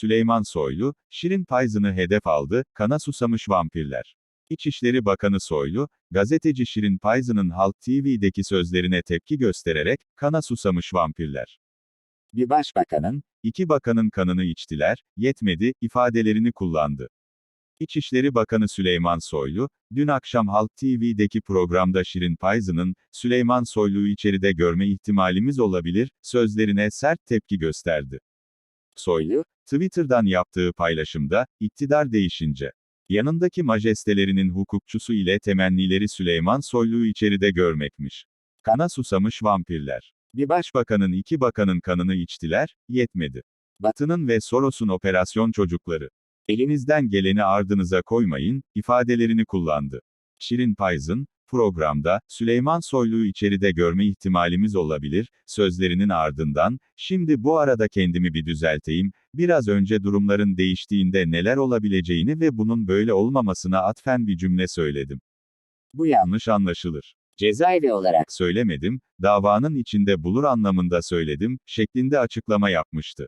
Süleyman Soylu, Şirin Payzın'ı hedef aldı, kana susamış vampirler. İçişleri Bakanı Soylu, gazeteci Şirin Payzın'ın Halk TV'deki sözlerine tepki göstererek, kana susamış vampirler. Bir başbakanın, iki bakanın kanını içtiler, yetmedi, ifadelerini kullandı. İçişleri Bakanı Süleyman Soylu, dün akşam Halk TV'deki programda Şirin Payzın'ın, Süleyman Soylu'yu içeride görme ihtimalimiz olabilir, sözlerine sert tepki gösterdi. Soylu, Twitter'dan yaptığı paylaşımda, iktidar değişince, yanındaki majestelerinin hukukçusu ile temennileri Süleyman Soylu'yu içeride görmekmiş. Kana susamış vampirler. Bir başbakanın iki bakanın kanını içtiler, yetmedi. Batı'nın ve Soros'un operasyon çocukları. Elinizden geleni ardınıza koymayın, ifadelerini kullandı. Şirin Payzın, programda, Süleyman Soylu'yu içeride görme ihtimalimiz olabilir, sözlerinin ardından, şimdi bu arada kendimi bir düzelteyim, biraz önce durumların değiştiğinde neler olabileceğini ve bunun böyle olmamasına atfen bir cümle söyledim. Bu yanlış anlaşılır. Cezaevi olarak söylemedim, davanın içinde bulur anlamında söyledim, şeklinde açıklama yapmıştı.